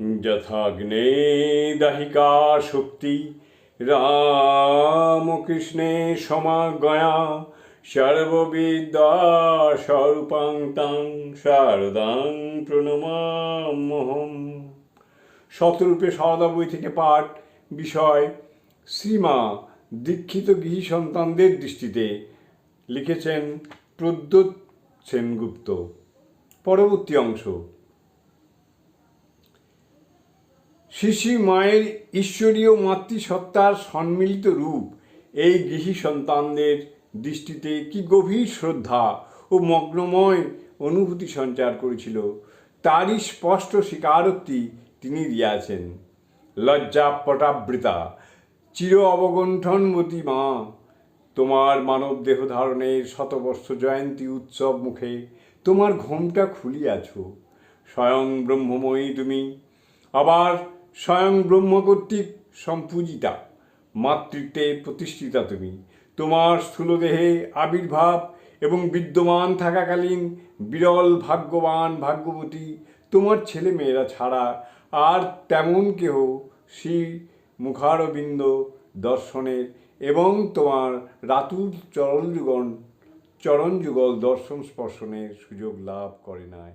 যথাগ্নে দাহিকা শক্তি। রামকৃষ্ণে সমাগয়া। সর্ববিদ্যা স্বরূপাং তাং শারদাং প্রণমাম্যহম। শতরূপে সরদা বই থেকে পাঠ বিষয় শ্রীমা দীক্ষিত গৃহী সন্তানদের দৃষ্টিতে লিখেছেন প্রদ্যোৎ সেনগুপ্ত। পরবর্তী অংশ। শিশি মায়ের ঈশ্বরীয় মাতৃসত্তার সম্মিলিত রূপ। এই গৃহী সন্তানদের দৃষ্টিতে কি গভীর শ্রদ্ধা ও মগ্নময় অনুভূতি সঞ্চার করেছিল, তারই স্পষ্ট স্বীকারোক্তি তিনি দিয়াছেন। লজ্জা পটাবৃতা, চির অবগণ্ঠনমতী মা, তোমার মানব দেহ ধারণের শতবর্ষ জয়ন্তী উৎসব মুখে তোমার ঘোমটা খুলিয়াছ। স্বয়ং ব্রহ্মময়ী তুমি, আবার স্বয়ং ব্রহ্ম কর্তৃক সম্পূজিতা। মাতৃত্বে প্রতিষ্ঠিতা তুমি। তোমার স্থূলদেহে আবির্ভাব এবং বিদ্যমান থাকাকালীন বিরল ভাগ্যবান ভাগ্যবতী তোমার ছেলে মেয়েরা ছাড়া আর তেমন কেহ শ্রী মুখারবিন্দ দর্শনের এবং তোমার রাতুর চরণ যুগল চরণ যুগল দর্শন স্পর্শনের সুযোগ লাভ করে নাই।